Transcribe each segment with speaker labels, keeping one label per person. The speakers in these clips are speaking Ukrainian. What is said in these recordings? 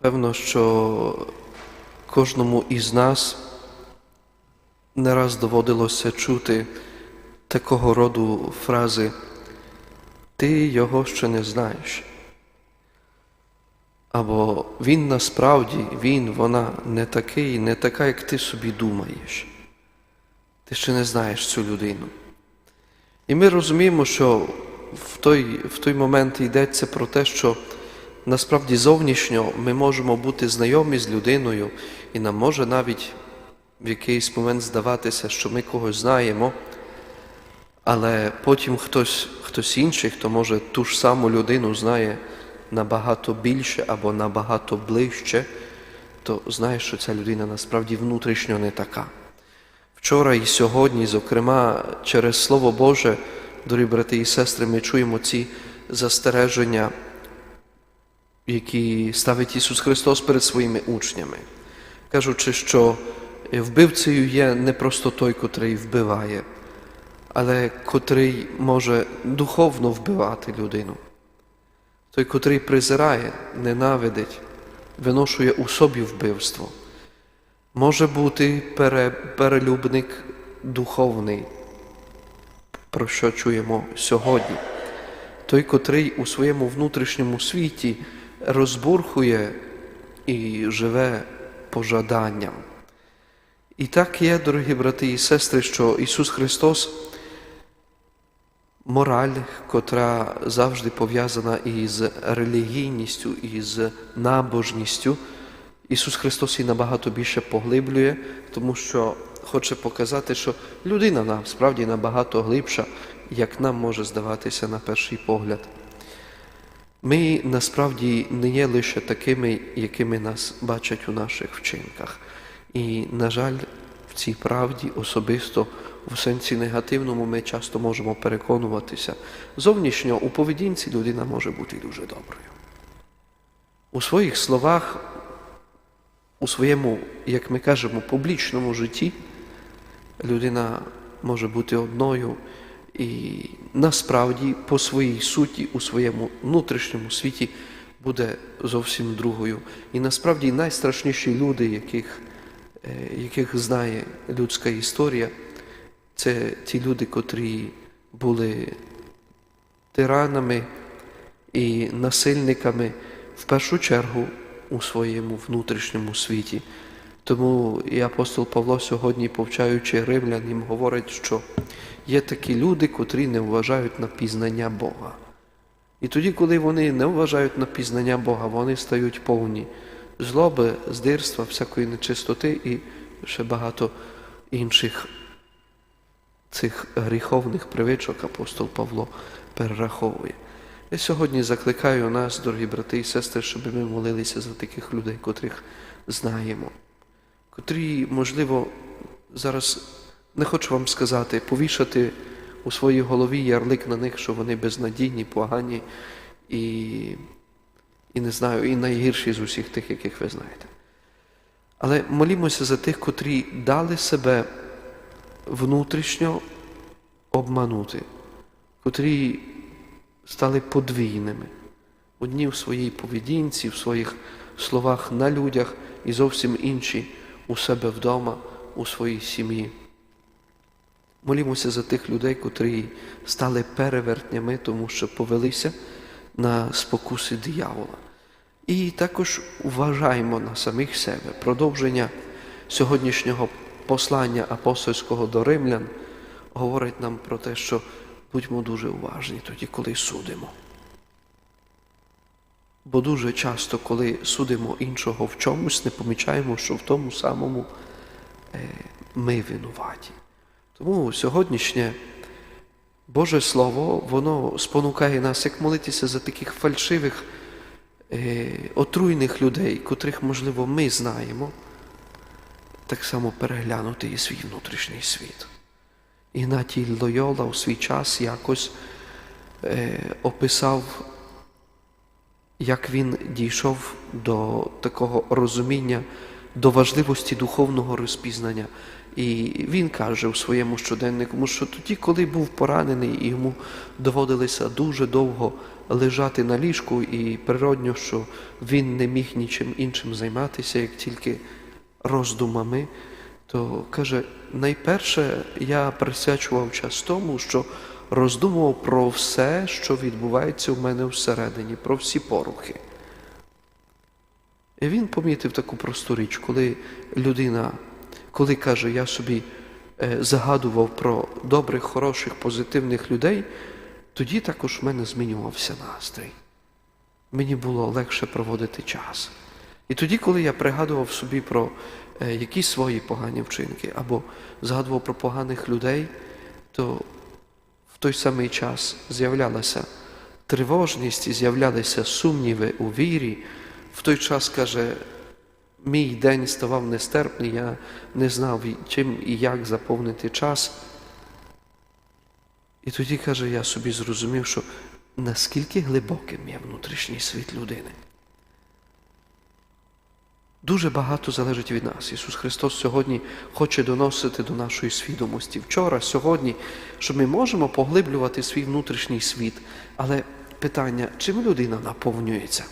Speaker 1: Певно, що кожному із нас не раз доводилося чути такого роду фрази Ти його ще не знаєш. Або він насправді, він, вона не такий, не така, як ти собі думаєш. Ти ще не знаєш цю людину. І ми розуміємо, що в той, в той момент йдеться про те, що насправді зовнішньо ми можемо бути знайомі з людиною, і нам може навіть в якийсь момент здаватися, що ми когось знаємо, але потім хтось, хтось інший, хто може ту ж саму людину знає набагато більше або набагато ближче, то знає, що ця людина насправді внутрішньо не така. Вчора і сьогодні, зокрема, через Слово Боже, дорогі брати і сестри, ми чуємо ці застереження, які ставить Ісус Христос перед своїми учнями, кажучи, що вбивцею є не просто той, котрий вбиває, але котрий може духовно вбивати людину. Той, котрий презирає, ненавидить, виношує у собі вбивство. Може бути пере, перелюбник духовний, про що чуємо сьогодні. Той, котрий у своєму внутрішньому світі розбурхує і живе пожаданням. І так є, дорогі брати і сестри, що Ісус Христос мораль, котра завжди пов'язана із релігійністю, із набожністю, Ісус Христос її набагато більше поглиблює, тому що хоче показати, що людина насправді набагато глибша, як нам може здаватися на перший погляд. Ми насправді не є лише такими, якими нас бачать у наших вчинках. І, на жаль, в цій правді особисто в сенсі негативному ми часто можемо переконуватися. Зовнішньо у поведінці людина може бути дуже доброю. У своїх словах, у своєму, як ми кажемо, публічному житті людина може бути одною і насправді по своїй суті, у своєму внутрішньому світі буде зовсім другою. І насправді найстрашніші люди, яких, е, яких знає людська історія, це ті люди, котрі були тиранами і насильниками в першу чергу у своєму внутрішньому світі. Тому і апостол Павло сьогодні, повчаючи римлян, їм говорить, що є такі люди, котрі не вважають на пізнання Бога. І тоді, коли вони не вважають на пізнання Бога, вони стають повні злоби, здирства, всякої нечистоти і ще багато інших цих гріховних привичок апостол Павло перераховує. Я сьогодні закликаю нас, дорогі брати і сестри, щоб ми молилися за таких людей, котрих знаємо, котрі, можливо, зараз не хочу вам сказати, повішати у своїй голові ярлик на них, що вони безнадійні, погані і, і не знаю, і найгірші з усіх тих, яких ви знаєте. Але молімося за тих, котрі дали себе внутрішньо обманути, котрі стали подвійними. Одні в своїй поведінці, в своїх словах на людях і зовсім інші у себе вдома, у своїй сім'ї. Молімося за тих людей, котрі стали перевертнями, тому що повелися на спокуси диявола. І також вважаємо на самих себе продовження сьогоднішнього послання апостольського до римлян говорить нам про те, що будьмо дуже уважні тоді, коли судимо. Бо дуже часто, коли судимо іншого в чомусь, не помічаємо, що в тому самому е, ми винуваті. Тому сьогоднішнє Боже Слово, воно спонукає нас, як молитися за таких фальшивих, е, отруйних людей, котрих, можливо, ми знаємо, так само переглянути і свій внутрішній світ. Ігнатій Лойола у свій час якось е, описав, як він дійшов до такого розуміння, до важливості духовного розпізнання. І він каже у своєму щоденнику, що тоді, коли був поранений, і йому доводилося дуже довго лежати на ліжку, і природньо, що він не міг нічим іншим займатися, як тільки роздумами, то каже, найперше я присвячував час тому, що роздумував про все, що відбувається в мене всередині, про всі порухи. І він помітив таку просту річ, коли людина, коли каже, я собі е, загадував про добрих, хороших, позитивних людей, тоді також в мене змінювався настрій. Мені було легше проводити час. І тоді, коли я пригадував собі про е, якісь свої погані вчинки або згадував про поганих людей, то в той самий час з'являлася тривожність і з'являлися сумніви у вірі. В той час, каже, мій день ставав нестерпний, я не знав, чим і як заповнити час. І тоді, каже, я собі зрозумів, що наскільки глибоким є внутрішній світ людини. Дуже багато залежить від нас. Ісус Христос сьогодні хоче доносити до нашої свідомості. Вчора, сьогодні, що ми можемо поглиблювати свій внутрішній світ, але питання, чим людина наповнюється?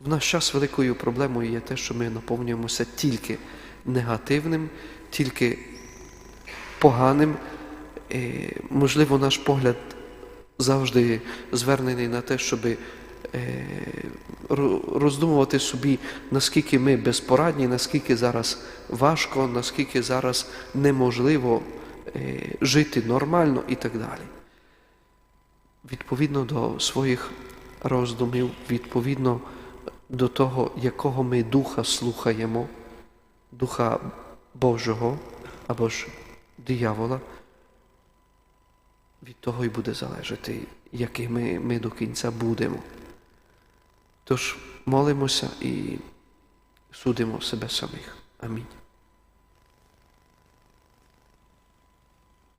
Speaker 1: В наш час великою проблемою є те, що ми наповнюємося тільки негативним, тільки поганим. Е, Можливо, наш погляд завжди звернений на те, щоб роздумувати собі, наскільки ми безпорадні, наскільки зараз важко, наскільки зараз неможливо е, жити нормально і так далі. Відповідно до своїх роздумів, відповідно до того, якого ми духа слухаємо, духа Божого або ж диявола, від того і буде залежати, якими ми до кінця будемо. Тож молимося і судимо себе самих. Амінь.